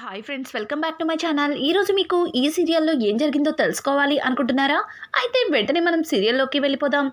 Hi friends welcome back to my channel ఈరోజు మీకు ఈ సీరియల్లో ఏం జరిగిందో తెలుసుకోవాలి అనుకుంటున్నారా? అయితే వెంటనే మనం సీరియల్లోకి వెళ్ళిపోదాం.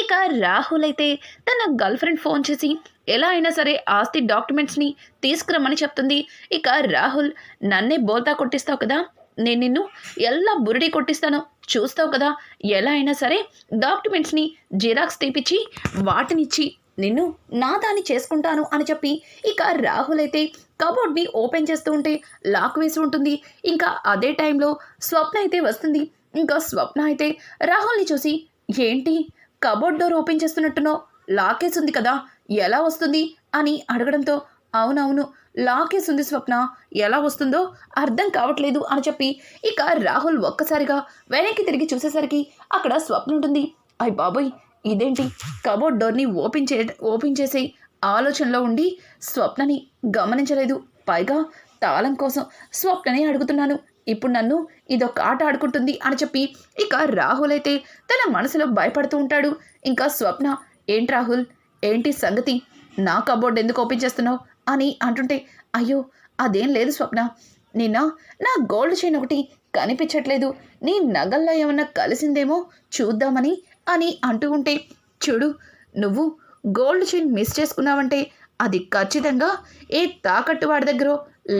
ఇక రాహుల్ అయితే తన గర్ల్ ఫ్రెండ్ ఫోన్ చేసి ఎలా అయినా సరే ఆస్తి డాక్యుమెంట్స్ని తీసుకురమ్మని చెప్తుంది. ఇక రాహుల్ నన్నే బోల్తా కొట్టిస్తావు కదా? నేను నిన్ను ఎలా బురిడి కొట్టిస్తానో చూస్తావు కదా? ఎలా అయినా సరే డాక్యుమెంట్స్ని జిరాక్స్ తీపిచ్చి వాటినిచ్చి నిన్ను నా దాన్ని చేసుకుంటాను అని చెప్పి ఇక రాహుల్ అయితే కబోర్డ్ని ఓపెన్ చేస్తూ ఉంటే లాక్ వేసి ఉంటుంది. ఇంకా అదే టైంలో స్వప్న అయితే వస్తుంది. ఇంకా స్వప్న అయితే రాహుల్ని చూసి ఏంటి? కబోర్డ్ డోర్ ఓపెన్ చేస్తున్నట్టునో? లాకేసి ఉంది కదా ఎలా వస్తుంది? అని అడగడంతో అవునవును లాకేసి స్వప్న ఎలా వస్తుందో అర్థం కావట్లేదు అని చెప్పి ఇక రాహుల్ ఒక్కసారిగా వెనక్కి తిరిగి చూసేసరికి అక్కడ స్వప్న ఉంటుంది. అయ్ బాబోయ్ ఇదేంటి? కబోర్డ్ డోర్ని ఓపెన్ చే ఓపెన్ చేసే ఆలోచనలో ఉండి స్వప్నని గమనించలేదు. పైగా తాళం కోసం స్వప్ననే అడుగుతున్నాను. ఇప్పుడు నన్ను ఇదొక ఆట ఆడుకుంటుంది అని చెప్పి ఇక రాహుల్ అయితే తన మనసులో భయపడుతూ ఉంటాడు. ఇంకా స్వప్న ఏంటి రాహుల్? ఏంటి సంగతి? నా కబోర్డ్ ఎందుకు ఓపెన్ చేస్తున్నావు? అని అంటుంటే అయ్యో అదేం లేదు స్వప్న. నిన్న నా గోల్డ్ చైన్ ఒకటి కనిపించట్లేదు. నీ నగల్లో ఏమన్నా కలిసిందేమో చూద్దామని అని అంటూ ఉంటే చూడు నువ్వు గోల్డ్ చైన్ మిస్ చేసుకున్నావంటే అది ఖచ్చితంగా ఏ తాకట్టు వాడి దగ్గర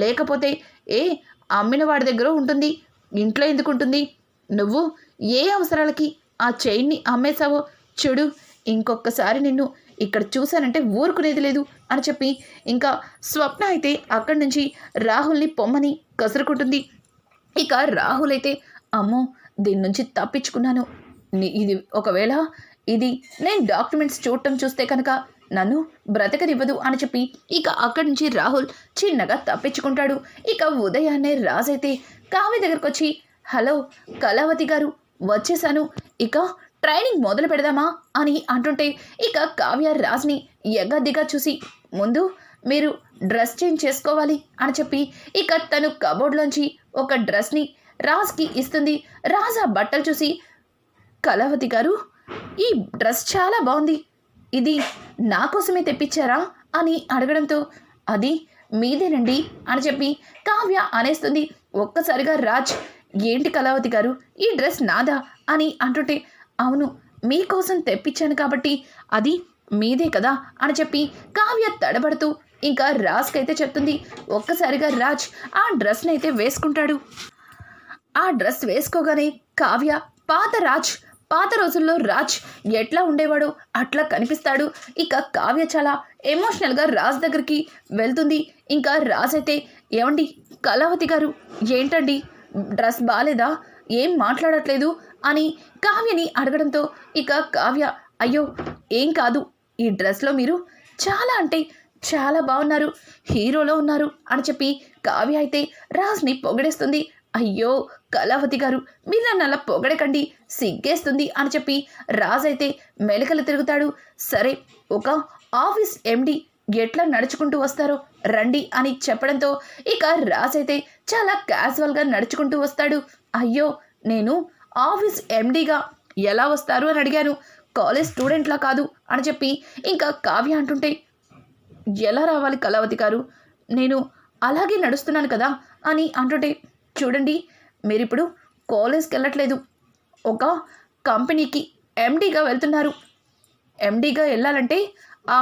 లేకపోతే ఏ అమ్మిన వాడి దగ్గర ఉంటుంది. ఇంట్లో ఎందుకు ఉంటుంది? నువ్వు ఏ అవసరాలకి ఆ చైన్ని అమ్మేశావో చెడు. ఇంకొకసారి నిన్ను ఇక్కడ చూశానంటే ఊరుకునేది లేదు అని చెప్పి ఇంకా స్వప్న అయితే అక్కడి నుంచి రాహుల్ని పొమ్మని కసురుకుంటుంది. ఇక రాహుల్ అయితే అమ్మో దీని నుంచి తప్పించుకున్నాను. ఇది ఒకవేళ ఇది నేను డాక్యుమెంట్స్ చూడటం చూస్తే కనుక నన్ను బ్రతకనివ్వదు అని చెప్పి ఇక అక్కడి నుంచి రాహుల్ చిన్నగా తప్పించుకుంటాడు. ఇక ఉదయాన్నే రాజైతే కావ్య దగ్గరకు వచ్చి హలో కళావతి గారు వచ్చేసాను ఇక ట్రైనింగ్ మొదలు పెడదామా? అని అంటుంటే ఇక కావ్య రాజ్ని ఎగ్గదిగా చూసి ముందు మీరు డ్రెస్ చేంజ్ చేసుకోవాలి అని చెప్పి ఇక తను కబోర్డ్లోంచి ఒక డ్రెస్ని రాజ్కి ఇస్తుంది. రాజ్ ఆ బట్టలు చూసి కళావతి గారు ఈ డ్రెస్ చాలా బాగుంది. ఇది నా కోసమే తెప్పించారా? అని అడగడంతో అది మీదేనండి అని చెప్పి కావ్య అనేస్తుంది. ఒక్కసారిగా రాజ్ ఏంటి కళావతి గారు? ఈ డ్రెస్ నాదా? అని అంటుంటే అవును మీకోసం తెప్పించాను కాబట్టి అది మీదే కదా? అని చెప్పి కావ్య తడబడుతూ ఇంకా రాజ్కైతే చెప్తుంది ఒక్కసారిగా రాజ్ ఆ డ్రెస్ని అయితే వేసుకుంటాడు. ఆ డ్రెస్ వేసుకోగానే కావ్య పాత రాజ్ పాత రోజుల్లో రాజ్ ఎట్లా ఉండేవాడో అట్లా కనిపిస్తాడు. ఇక కావ్య చాలా ఎమోషనల్గా రాజ్ దగ్గరికి వెళ్తుంది. ఇంకా రాజ్ అయితే ఏమండి కళావతి గారు ఏంటండి? డ్రెస్ బాగాలేదా ఏం మాట్లాడట్లేదు? అని కావ్యని అడగడంతో ఇక కావ్య అయ్యో ఏం కాదు. ఈ డ్రెస్లో మీరు చాలా అంటే చాలా బాగున్నారు. హీరోలో ఉన్నారు. అని చెప్పి కావ్య అయితే రాజ్ని పొగడేస్తుంది. అయ్యో కళావతి గారు మీరు నన్ను అలా పొగడకండి. సిగ్గేస్తుంది అని చెప్పి రాజ్ అయితే తిరుగుతాడు. సరే ఒక ఆఫీస్ ఎండి ఎట్లా నడుచుకుంటూ వస్తారో రండి అని చెప్పడంతో ఇక రాజ్ అయితే చాలా క్యాజువల్గా నడుచుకుంటూ వస్తాడు. అయ్యో నేను ఆఫీస్ ఎండీగా ఎలా వస్తారు అని అడిగాను. కాలేజ్ స్టూడెంట్లా కాదు అని చెప్పి ఇంకా కావ్య అంటుంటే ఎలా రావాలి కళావతి గారు? నేను అలాగే నడుస్తున్నాను కదా అని అంటుంటే చూడండి మీరిప్పుడు కాలేజ్కి వెళ్ళట్లేదు. ఒక కంపెనీకి ఎండీగా వెళ్తున్నారు. ఎండీగా వెళ్ళాలంటే ఆ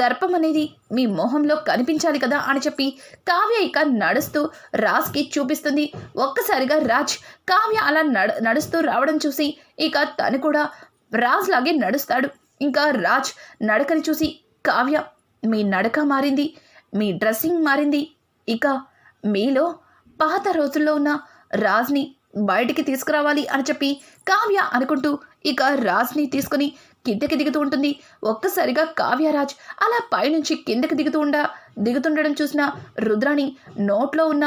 దర్పం అనేది మీ మొహంలో కనిపించాలి కదా అని చెప్పి కావ్య ఇక నడుస్తూ రాజ్కి చూపిస్తుంది. ఒక్కసారిగా రాజ్ కావ్య అలా నడ నడుస్తూ రావడం చూసి ఇక తను కూడా రాజ్ లాగే నడుస్తాడు. ఇంకా రాజ్ నడకని చూసి కావ్య మీ నడక మారింది మీ డ్రెస్సింగ్ మారింది ఇక మీలో పాత రోజుల్లో ఉన్న రాజ్ని బయటికి తీసుకురావాలి అని చెప్పి కావ్య అనుకుంటూ ఇక రాజ్ని తీసుకుని కిందకి దిగుతూ ఉంటుంది. ఒక్కసారిగా కావ్యరాజ్ అలా పైనుంచి కిందకి దిగుతూ ఉండ దిగుతుండడం చూసిన రుద్రాణి నోట్లో ఉన్న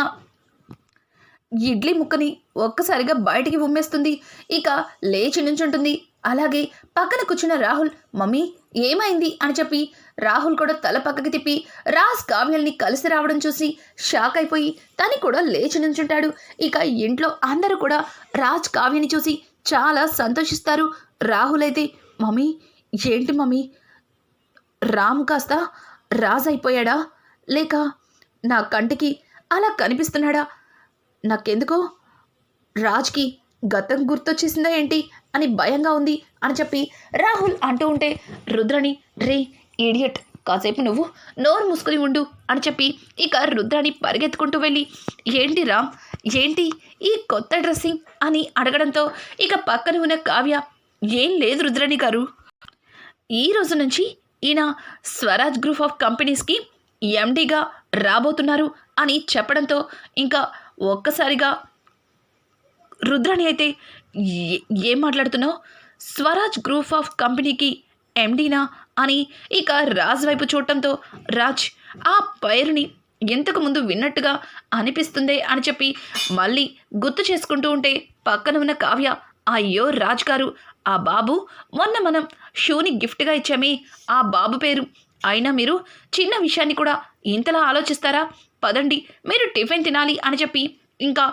ఇడ్లీ ముక్కని ఒక్కసారిగా బయటికి ఉమ్మేస్తుంది. ఇక లేచి నుంచుంటుంది. అలాగే పక్కన కూర్చున్న రాహుల్ మమ్మీ ఏమైంది? అని చెప్పి రాహుల్ కూడా తల పక్కకి తిప్పి రాజ్ కావ్యల్ని కలిసి రావడం చూసి షాక్ అయిపోయి తను కూడా లేచి నుంచుంటాడు ఇక ఇంట్లో అందరూ కూడా రాజ్ కావ్యని చూసి చాలా సంతోషిస్తారు. రాహుల్ అయితే మమ్మీ ఏంటి మమ్మీ? రామ్ కాస్త రాజ్ అయిపోయాడా? లేక నా కంటికి అలా కనిపిస్తున్నాడా? నాకెందుకో రాజ్కి గతం గుర్తొచ్చేసిందా ఏంటి? అని భయంగా ఉంది అని చెప్పి రాహుల్ అంటూ ఉంటే రుద్రని రే ఇడియట్ కాసేపు నువ్వు నోరు మూసుకుని ఉండు అని చెప్పి ఇక రుద్రాని పరిగెత్తుకుంటూ వెళ్ళి ఏంటి రామ్? ఏంటి ఈ కొత్త డ్రెస్సింగ్? అని అడగడంతో ఇక పక్కన ఉన్న కావ్య ఏం లేదు రుద్రాణి గారు. ఈ రోజు నుంచి ఈయన స్వరాజ్ గ్రూప్ ఆఫ్ కంపెనీస్కి ఎండీగా రాబోతున్నారు అని చెప్పడంతో ఇంకా ఒక్కసారిగా రుద్రాణి అయితే "ఏ- ఏం మాట్లాడుతున్నావు? స్వరాజ్ గ్రూప్ ఆఫ్ కంపెనీకి ఎండీనా అని ఇక రాజ్ వైపు చూడటంతో రాజ్ ఆ పేరుని ఇంతకు ముందు విన్నట్టుగా అనిపిస్తుంది అని చెప్పి మళ్ళీ గుర్తు చేసుకుంటూ ఉంటే పక్కన ఉన్న కావ్య అయ్యో రాజ్ గారు ఆ బాబు మొన్న మనం షూని గిఫ్ట్గా ఇచ్చామే ఆ బాబు పేరు. అయినా మీరు చిన్న విషయాన్ని కూడా ఇంతలా ఆలోచిస్తారా? పదండి మీరు టిఫిన్ తినాలి అని చెప్పి ఇంకా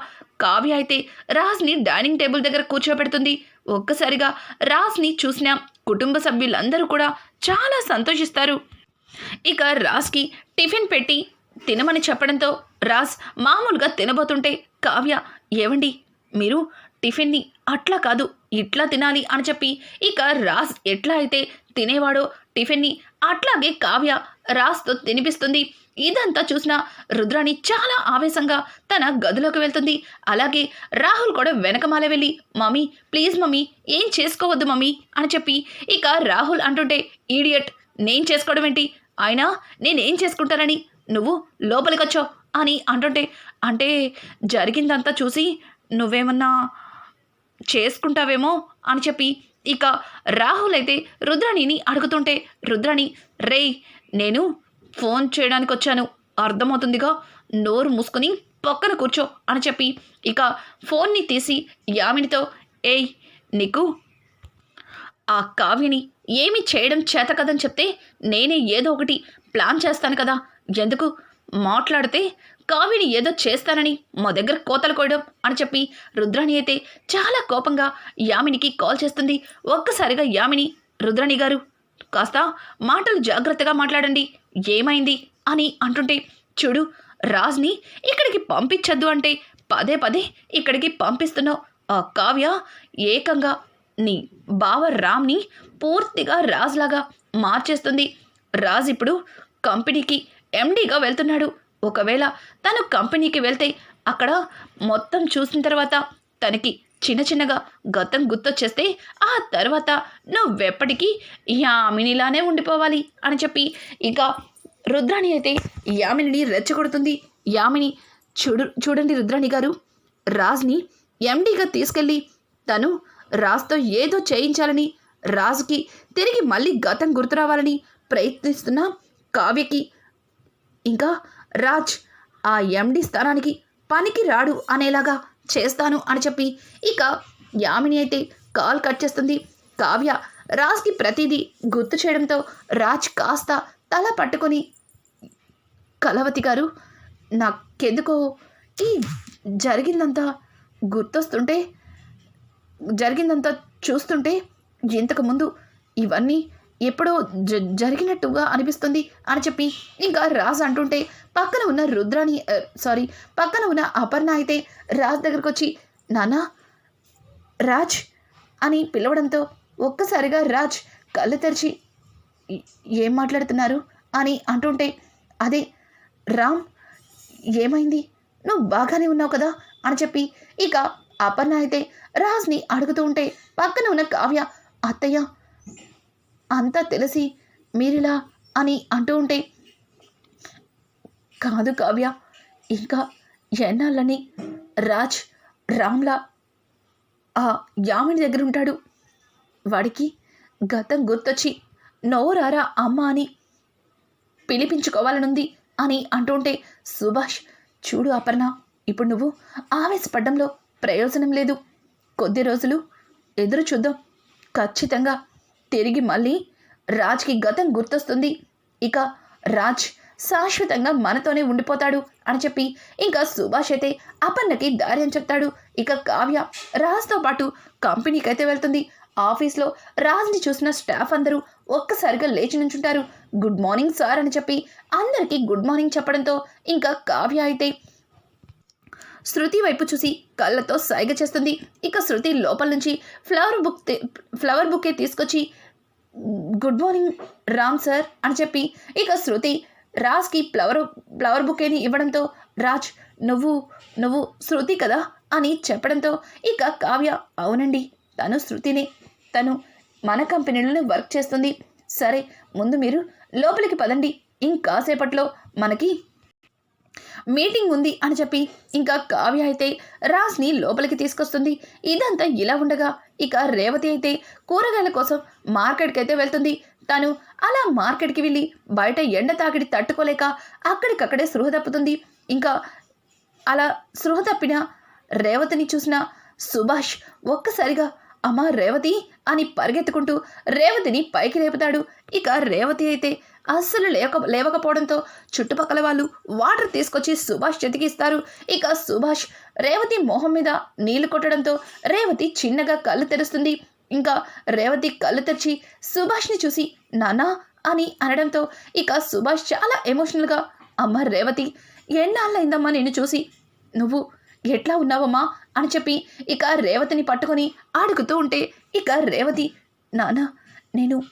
కావ్య అయితే రాజ్ని డైనింగ్ టేబుల్ దగ్గర కూర్చోబెడుతుంది. ఒక్కసారిగా రాజ్ని చూసిన కుటుంబ సభ్యులందరూ కూడా చాలా సంతోషిస్తారు. ఇక రాజ్కి టిఫిన్ పెట్టి తినమని చెప్పడంతో రాజ్ మామూలుగా తినబోతుంటే కావ్య ఏవండి? మీరు టిఫిన్ని అట్లా కాదు ఇట్లా తినాలి అని చెప్పి ఇక రాజ్ ఎట్లా అయితే తినేవాడో టిఫిన్ని అట్లాగే కావ్య రాజ్తో తినిపిస్తుంది. ఇదంతా చూసిన రుద్రాణి చాలా ఆవేశంగా తన గదిలోకి వెళ్తుంది. అలాగే రాహుల్ కూడా వెనకమాల వెళ్ళి మమ్మీ ప్లీజ్ మమ్మీ ఏం చేసుకోవద్దు మమ్మీ అని చెప్పి ఇక రాహుల్ అంటుంటే ఈడియట్ నేను చేసుకోవడం ఏంటి? అయినా నేనేం చేసుకుంటానని? నువ్వు లోపలికొచ్చావు అని అంటుంటే అంటే జరిగిందంతా చూసి నువ్వేమన్నా చేసుకుంటావేమో అని చెప్పి ఇక రాహుల్ అయితే రుద్రాణిని అడుగుతుంటే రుద్రాణి రేయ్ నేను ఫోన్ చేయడానికి వచ్చాను అర్థమవుతుందిగా? నోరు మూసుకుని పక్కన కూర్చో అని చెప్పి ఇక ఫోన్ని తీసి యామినితో ఏయ్ నీకు ఆ కావ్యని ఏమి చేయడం చేత కదని చెప్తే నేనే ఏదో ఒకటి ప్లాన్ చేస్తాను కదా. ఎందుకు? మాట్లాడితే కావ్యని ఏదో చేస్తానని మా దగ్గర కోతలు కోయడం అని చెప్పి రుద్రాణి అయితే చాలా కోపంగా యామినికి కాల్ చేస్తుంది. ఒక్కసారిగా యామిని రుద్రాణి గారు కాస్త మాటలు జాగ్రత్తగా మాట్లాడండి. ఏమైంది? అని అంటుంటే చూడు రాజ్ని ఇక్కడికి పంపించద్దు అంటే పదే పదే ఇక్కడికి పంపిస్తున్నావు. ఆ కావ్య ఏకంగా నీ బావ రామ్ని పూర్తిగా రాజ్లాగా మార్చేస్తుంది. రాజ్ ఇప్పుడు కంపెనీకి ఎండీగా వెళ్తున్నాడు. ఒకవేళ తను కంపెనీకి వెళ్తే అక్కడ మొత్తం చూసిన తర్వాత తనకి చిన్న చిన్నగా గతం గుర్తొచ్చేస్తే ఆ తర్వాత నువ్వెప్పటికీ యామినిలానే ఉండిపోవాలి అని చెప్పి ఇక రుద్రాణి అయితే యామినిని రెచ్చగొడుతుంది. యామిని చూడు చూడండి రుద్రాణి గారు. రాజ్ని ఎండీగా తీసుకెళ్ళి తను రాజ్తో ఏదో చేయించాలని రాజుకి తిరిగి మళ్ళీ గతం గుర్తు రావాలని ప్రయత్నిస్తున్న కావ్యకి. ఇంకా రాజ్ ఆ ఎండి స్థానానికి పనికి రాడు అనేలాగా చేస్తాను అని చెప్పి ఇక యామిని అయితే కాల్ కట్ చేస్తుంది. కావ్య రాజ్కి ప్రతిదీ గుర్తు చేయడంతో రాజ్ కాస్త తల పట్టుకొని కలవతి గారు నాకెందుకో ఈ జరిగిందంతా గుర్తొస్తుంటే జరిగిందంతా చూస్తుంటే ఇంతకుముందు ఇవన్నీ ఎప్పుడో జ జరిగినట్టుగా అనిపిస్తుంది అని చెప్పి ఇంకా రాజ్ అంటుంటే పక్కన ఉన్న రుద్రాని సారీ పక్కన ఉన్న అపర్ణ అయితే రాజ్ దగ్గరకు వచ్చి నానా రాజ్ అని పిలవడంతో ఒక్కసారిగా రాజ్ కళ్ళు తెరిచి ఏం మాట్లాడుతున్నారు? అని అంటుంటే అదే రామ్ ఏమైంది? నువ్వు బాగానే ఉన్నావు కదా? అని చెప్పి ఇక అపర్ణ అయితే రాజ్ని అడుగుతూ ఉంటే పక్కన ఉన్న కావ్య అత్తయ్య అంతా తెలిసి మీరిలా అని అంటూ ఉంటే కాదు కావ్య ఇంకా ఎన్నాళ్ళని రాజ్ రామ్లా ఆ యామిని దగ్గర ఉంటాడు. వాడికి గతం గుర్తొచ్చి నోరారా అమ్మ అని పిలిపించుకోవాలనుంది అని అంటుంటే సుభాష్ చూడు అపర్ణ ఇప్పుడు నువ్వు ఆవేశపడ్డంలో ప్రయోజనం లేదు. కొద్ది రోజులు ఎదురు చూద్దాం. ఖచ్చితంగా తిరిగి మళ్ళీ రాజ్కి గతం గుర్తొస్తుంది. ఇక రాజ్ శాశ్వతంగా మనతోనే ఉండిపోతాడు అని చెప్పి ఇంకా సుభాష్ అయితే అపర్ణకి ధైర్యం చెప్తాడు. ఇక కావ్య రాజ్తో పాటు కంపెనీకి అయితే వెళ్తుంది. ఆఫీస్లో రాజ్ని చూసిన స్టాఫ్ అందరూ ఒక్కసారిగా లేచి నుంచుంటారు. గుడ్ మార్నింగ్ సార్ అని చెప్పి అందరికీ గుడ్ మార్నింగ్ చెప్పడంతో ఇంకా కావ్య అయితే శృతి వైపు చూసి కళ్ళతో సైగ చేస్తుంది. ఇక శృతి లోపల నుంచి ఫ్లవర్ బుక్ ఫ్లవర్ బుకే తీసుకొచ్చి గుడ్ మార్నింగ్ రామ్ సార్ అని చెప్పి ఇక శృతి రాజ్కి ఫ్లవర్ ఫ్లవర్ బుకేని ఇవ్వడంతో రాజ్ నువ్వు నువ్వు శృతి కదా అని చెప్పడంతో ఇక కావ్య అవునండి తను శృతిని తను మన కంపెనీలోనే వర్క్ చేస్తుంది. సరే ముందు మీరు లోపలికి పదండి. ఇంకాసేపట్లో మనకి మీటింగ్ ఉంది అని చెప్పి ఇంకా కావ్య అయితే రాజ్ని లోపలికి తీసుకొస్తుంది. ఇదంతా ఇలా ఉండగా ఇక రేవతి అయితే కూరగాయల కోసం మార్కెట్కి అయితే వెళ్తుంది. తను అలా మార్కెట్కి వెళ్ళి బయట ఎండ తాకిడి తట్టుకోలేక అక్కడికక్కడే సృహ తప్పుతుంది. ఇంకా అలా సృహ తప్పిన రేవతిని చూసిన సుభాష్ ఒక్కసారిగా అమ్మా రేవతి అని పరిగెత్తుకుంటూ రేవతిని పైకి లేపుతాడు. ఇక రేవతి అయితే అస్సలు లేక లేవకపోవడంతో చుట్టుపక్కల వాళ్ళు వాటర్ తీసుకొచ్చి సుభాష్ చేతికి ఇస్తారు. ఇక సుభాష్ రేవతి మొహం మీద నీళ్ళు కొట్టడంతో రేవతి చిన్నగా కళ్ళు తెరుస్తుంది. ఇంకా రేవతి కళ్ళు తెరిచి సుభాష్ని చూసి నానా అని అనడంతో ఇక సుభాష్ చాలా ఎమోషనల్గా అమ్మ రేవతి ఎన్నాళ్ళైందమ్మా నిన్ను చూసి? నువ్వు ఎట్లా ఉన్నావమ్మా? అని చెప్పి ఇక రేవతిని పట్టుకొని అడుగుతూ ఉంటే ఇక రేవతి నానా నేను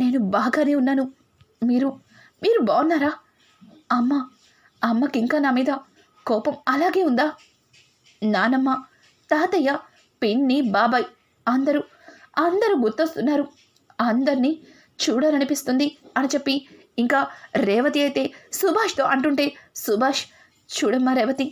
నేను బాగానే ఉన్నాను. మీరు మీరు బాగున్నారా? అమ్మ అమ్మకి ఇంకా నా మీద కోపం అలాగే ఉందా? నానమ్మ తాతయ్య పిన్ని బాబాయ్ అందరూ అందరూ గుర్తొస్తున్నారు. అందరినీ చూడాలనిపిస్తుంది అని చెప్పి ఇంకా రేవతి అయితే సుభాష్తో అంటుంటే సుభాష్ చూడమ్మా రేవతి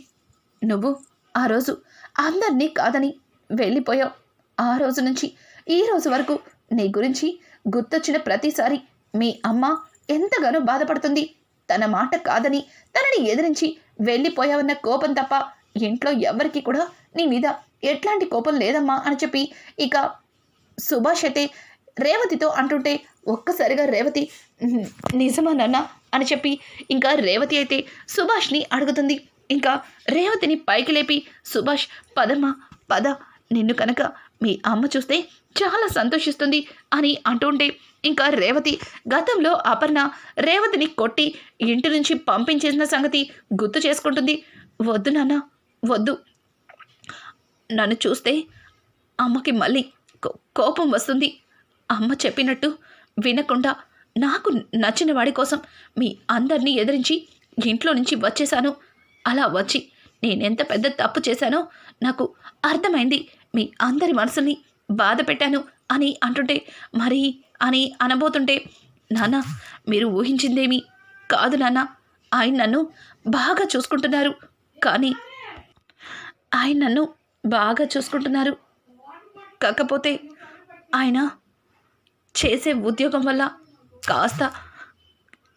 నువ్వు ఆ రోజు అందరినీ కాదని వెళ్ళిపోయావు. ఆ రోజు నుంచి ఈ రోజు వరకు నీ గురించి గుర్తొచ్చిన ప్రతిసారి మీ అమ్మ ఎంతగానో బాధపడుతుంది. తన మాట కాదని తనని ఎదిరించి వెళ్ళిపోయావన్న కోపం తప్ప ఇంట్లో ఎవ్వరికీ కూడా నీ మీద ఎట్లాంటి కోపం లేదమ్మా అని చెప్పి ఇక సుభాష్ అయితే రేవతితో అంటుంటే ఒక్కసారిగా రేవతి నిజమా నాన్న? అని చెప్పి ఇంకా రేవతి అయితే సుభాష్ని అడుగుతుంది. ఇంకా రేవతిని పైకి లేపి సుభాష్ పదమ్మా పద. నిన్ను కనుక మీ అమ్మ చూస్తే చాలా సంతోషిస్తుంది అని అంటుంటే ఇంకా రేవతి గతంలో అపర్ణ రేవతిని కొట్టి ఇంటి నుంచి పంపించేసిన సంగతి గుర్తు చేసుకుంటుంది. వద్దు నాన్న వద్దు. నన్ను చూస్తే అమ్మకి మళ్ళీ కోపం వస్తుంది. అమ్మ చెప్పినట్టు వినకుండా నాకు నచ్చిన వాడి కోసం మీ అందరినీ ఎదిరించి ఇంట్లో నుంచి వచ్చేశాను. అలా వచ్చి నేనెంత పెద్ద తప్పు చేశానో నాకు అర్థమైంది. మీ అందరి మనసుని బాధ పెట్టాను అని అంటుంటే మరి అని అనబోతుంటే నాన్న మీరు ఊహించిందేమి? కాదు నాన్న. ఆయన నన్ను బాగా చూసుకుంటున్నారు. కానీ ఆయన నన్ను బాగా చూసుకుంటున్నారు. కాకపోతే ఆయన చేసే ఉద్యోగం వల్ల కాస్త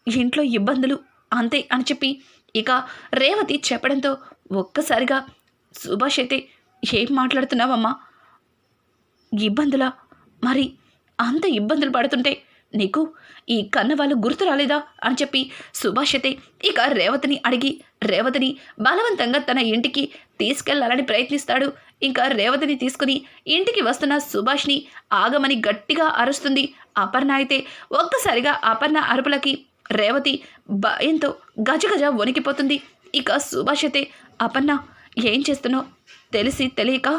ఇంట్లో ఇబ్బందులు అంతే అని చెప్పి ఇక రేవతి చెప్పడంతో ఒక్కసారిగా సుభాష్ అయితే ఏం మాట్లాడుతున్నావమ్మా? ఇబ్బందులా? మరి అంత ఇబ్బందులు పడుతుంటే నీకు ఈ కన్నవాళ్ళు గుర్తు రాలేదా అని చెప్పి సుభాష్ అయితే ఇక రేవతిని అడిగి రేవతిని బలవంతంగా తన ఇంటికి తీసుకెళ్ళాలని ప్రయత్నిస్తాడు. ఇంకా రేవతిని తీసుకుని ఇంటికి వస్తున్న సుభాష్ని ఆగమని గట్టిగా అరుస్తుంది. అపర్ణ అయితే ఒక్కసారిగా అపర్ణ అరుపులకి రేవతి భయంతో గజగజ వణికిపోతుంది. ఇక సుభాష్ అయితే అపర్ణ ఏం చేస్తున్నావు? తెలిసి తెలియక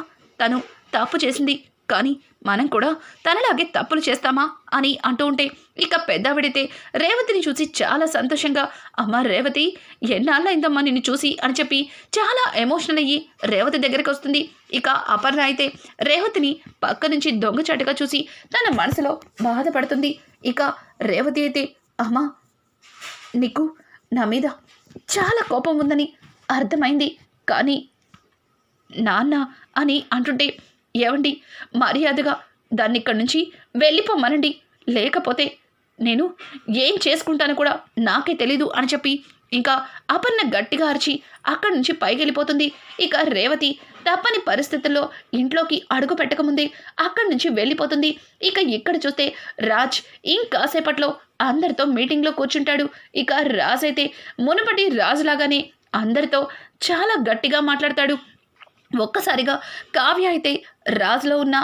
తను తప్పు చేసింది. కానీ మనం కూడా తనలాగే తప్పులు చేస్తామా అని అంటూ ఉంటే ఇక పెద్దవిడితే రేవతిని చూసి చాలా సంతోషంగా అమ్మ రేవతి ఎన్నాళ్ళైందమ్మా నిన్ను చూసి? అని చెప్పి చాలా ఎమోషనల్ అయ్యి రేవతి దగ్గరికి వస్తుంది. ఇక అపర్ణ అయితే రేవతిని పక్క నుంచి దొంగచాటుగా చూసి తన మనసులో బాధపడుతుంది. ఇక రేవతి అయితే అమ్మా నీకు నా మీద చాలా కోపం ఉందని అర్థమైంది. కానీ నాన్న అని అంటుంటే ఏవండి? మర్యాదగా దాన్ని ఇక్కడి నుంచి వెళ్ళిపోమనండి. లేకపోతే నేను ఏం చేసుకుంటానో కూడా నాకే తెలీదు అని చెప్పి ఇంకా అపర్ణ గట్టిగా అరిచి అక్కడి నుంచి పైకి వెళ్ళిపోతుంది ఇక రేవతి తప్పని పరిస్థితుల్లో ఇంట్లోకి అడుగు పెట్టకముందే అక్కడి నుంచి వెళ్ళిపోతుంది. ఇక ఇక్కడ చూస్తే రాజ్ ఇంకాసేపట్లో అందరితో మీటింగ్లో కూర్చుంటాడు. ఇక రాజ్ అయితే మునుపటి రాజులాగానే అందరితో చాలా గట్టిగా మాట్లాడతాడు. ఒక్కసారిగా కావ్య అయితే రాజులో ఉన్న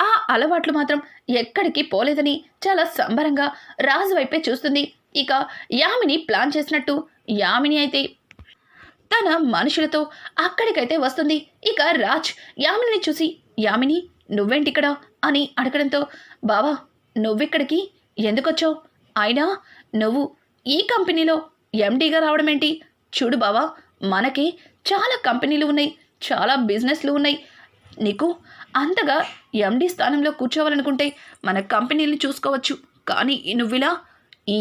ఆ అలవాట్లు మాత్రం ఎక్కడికి పోలేదని చాలా సంబరంగా రాజు వైపే చూస్తుంది. ఇక యామిని ప్లాన్ చేసినట్టు యామిని అయితే తన మనుషులతో అక్కడికైతే వస్తుంది. ఇక రాజ్ యామిని చూసి యామిని నువ్వేంటిక్కడ? అని అడగడంతో బావా నువ్విక్కడికి ఎందుకొచ్చావు? అయినా నువ్వు ఈ కంపెనీలో ఎండీగా రావడం ఏంటి చూడు బావా మనకి చాలా కంపెనీలు ఉన్నాయి చాలా బిజినెస్లు ఉన్నాయి. నీకు అంతగా ఎండీ స్థానంలో కూర్చోవాలనుకుంటే మన కంపెనీలు చూసుకోవచ్చు. కానీ నువ్విలా ఈ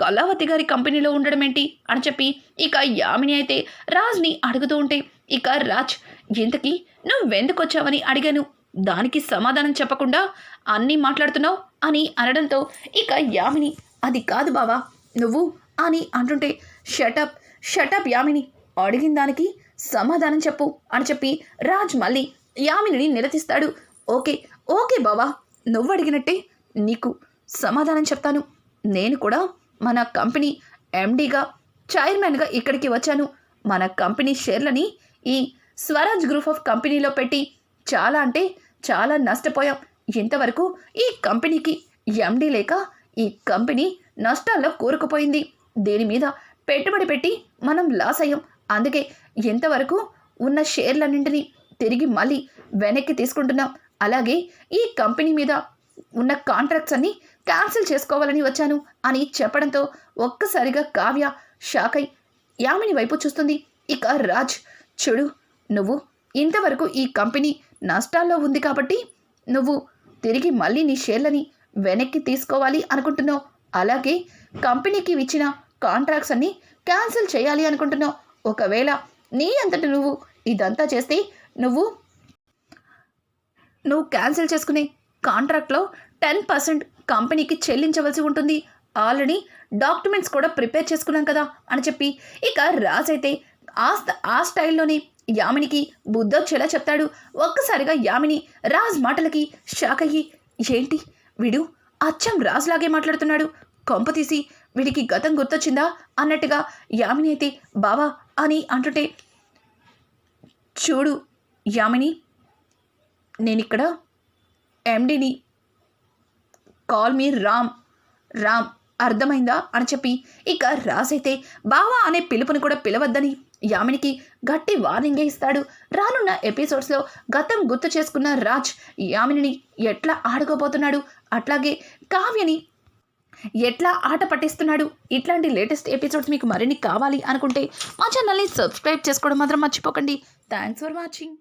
కళావతి గారి కంపెనీలో ఉండడం ఏంటి అని చెప్పి ఇక యామిని అయితే రాజ్ని అడుగుతూ ఉంటే ఇక రాజ్ ఇంతకీ నువ్వెందుకు వచ్చావని అడిగాను? దానికి సమాధానం చెప్పకుండా అన్నీ మాట్లాడుతున్నావు? అని అనడంతో ఇక యామిని అది కాదు బావా నువ్వు అని అంటుంటే షటప్ షటప్ యామిని అడిగిన దానికి సమాధానం చెప్పు అని చెప్పి రాజ్ మళ్ళీ యామినిని నిలదీస్తాడు. ఓకే ఓకే బావా నువ్వు అడిగినట్టే నీకు సమాధానం చెప్తాను. నేను కూడా మన కంపెనీ ఎండీగా చైర్మన్గా ఇక్కడికి వచ్చాను. మన కంపెనీ షేర్లని ఈ స్వరాజ్ గ్రూప్ ఆఫ్ కంపెనీలో పెట్టి చాలా అంటే చాలా నష్టపోయాం. ఇంతవరకు ఈ కంపెనీకి ఎండీ లేక ఈ కంపెనీ నష్టాల్లో కూరుకుపోయింది. దీని మీద పెట్టుబడి పెట్టి మనం లాస్ అయ్యాం. అందుకే ఇంతవరకు ఉన్న షేర్లన్నింటినీ తిరిగి మళ్ళీ వెనక్కి తీసుకుంటున్నాం. అలాగే ఈ కంపెనీ మీద ఉన్న కాంట్రాక్ట్స్ అన్ని క్యాన్సిల్ చేసుకోవాలని వచ్చాను అని చెప్పడంతో ఒక్కసారిగా కావ్య షాక్ అయి యామిని వైపు చూస్తుంది. ఇక రాజ్ చూడు నువ్వు ఇంతవరకు ఈ కంపెనీ నష్టాల్లో ఉంది కాబట్టి నువ్వు తిరిగి మళ్ళీ నీ షేర్లని వెనక్కి తీసుకోవాలి అనుకుంటున్నావు. అలాగే కంపెనీకి ఇచ్చిన కాంట్రాక్ట్స్ అన్నీ క్యాన్సిల్ చేయాలి అనుకుంటున్నావు. ఒకవేళ నీ అంతటి నువ్వు ఇదంతా చేస్తే నువ్వు నువ్వు క్యాన్సిల్ చేసుకునే కాంట్రాక్ట్లో టెన్ పర్సెంట్ కంపెనీకి చెల్లించవలసి ఉంటుంది. ఆల్రెడీ డాక్యుమెంట్స్ కూడా ప్రిపేర్ చేసుకున్నాం కదా అని చెప్పి ఇక రాజ్ అయితే ఆ ఆ స్టైల్లోనే యామినికి బుద్ధొచ్చేలా చెప్తాడు. ఒక్కసారిగా యామిని రాజ్ మాటలకి షాక్ అయ్యి ఏంటి వీడు అచ్చం రాజులాగే మాట్లాడుతున్నాడు? కొంప తీసి వీడికి గతం గుర్తొచ్చిందా? అన్నట్టుగా యామిని అయితే బావా అని అంటుంటే చూడు యామిని నేనిక్కడ ఎండిని కాల్ మీ రామ్ రామ్ అర్థమైందా? అని చెప్పి ఇక రాసైతే బావా అనే పిలుపుని కూడా పిలవద్దని యామినికి గట్టి వార్నింగే ఇస్తాడు. రానున్న ఎపిసోడ్స్లో గతం గుర్తు చేసుకున్న రాజ్ యామినిని ఎట్లా ఆడుకోబోతున్నాడు? అట్లాగే కావ్యని ఎట్లా ఆట పట్టిస్తున్నాడు? ఇట్లాంటి లేటెస్ట్ ఎపిసోడ్స్ మీకు మరిన్ని కావాలి అనుకుంటే మా ఛానల్ని సబ్స్క్రైబ్ చేసుకోవడం మాత్రం మర్చిపోకండి. Thanks for watching.